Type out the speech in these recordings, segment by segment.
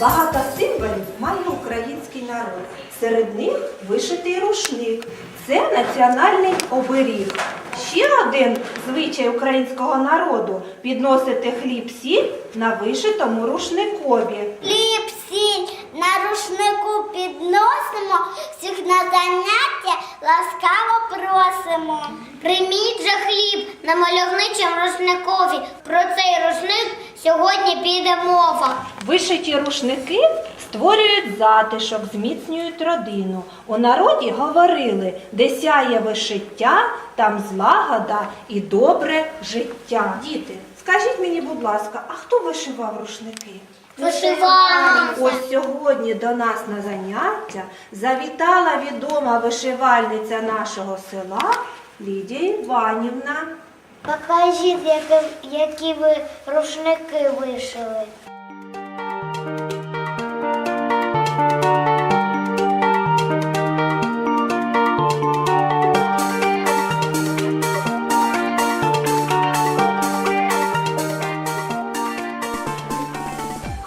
Багато символів має український народ. Серед них вишитий рушник. Це національний оберіг. Ще один звичай українського народу підносити хліб сіль на вишитому рушникові. Хліб, сіль на рушнику підносимо, всіх на заняття ласкаво просимо. Прийміть же хліб на мальовничому рушникові. Про цей рушник сьогодні піде мова. Вишиті рушники створюють затишок, зміцнюють родину. У народі говорили, де сяє вишиття, там злагода і добре життя. Діти, скажіть мені, будь ласка, а хто вишивав рушники? Вишиванка. Ось сьогодні до нас на заняття завітала відома вишивальниця нашого села Лідія Іванівна. Покажіть, які, ви рушники вишили.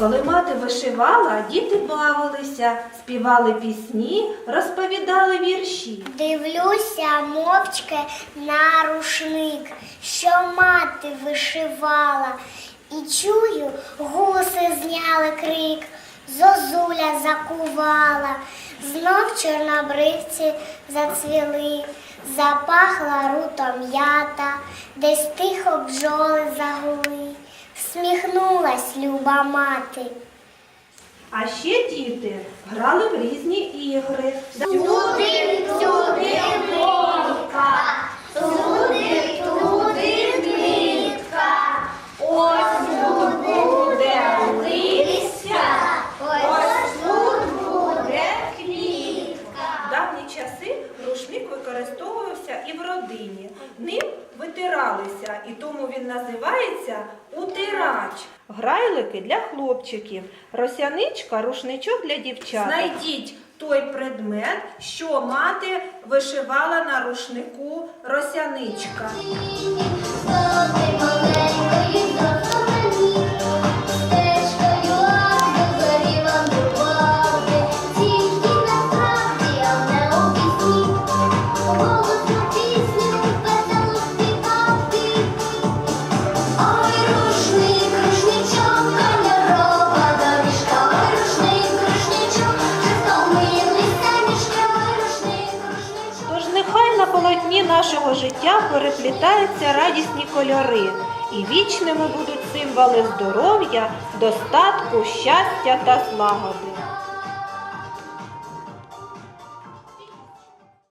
Коли мати вишивала, діти бавилися, співали пісні, розповідали вірші. Дивлюся мовчки на рушник, що мати вишивала, і чую, гуси зняли крик, зозуля закувала, знов чорнобривці зацвіли, запахла рутом ята, десь тихо бджоли загули, всміхнулась люба мати. А ще діти грали в різні ігри. Сюди, сюди, нитка, туди, туди, нитка. Ось тут буде листя, ось тут буде квітка. В давні часи рушник використовувався і в родині. Ним витиралися, і тому він називається утирач. Грайлики для хлопчиків, росяничка, рушничок для дівчат. Знайдіть той предмет, що мати вишивала на рушнику росяничка. Життя переплітаються радісні кольори, і вічними будуть символи здоров'я, достатку, щастя та злагоди.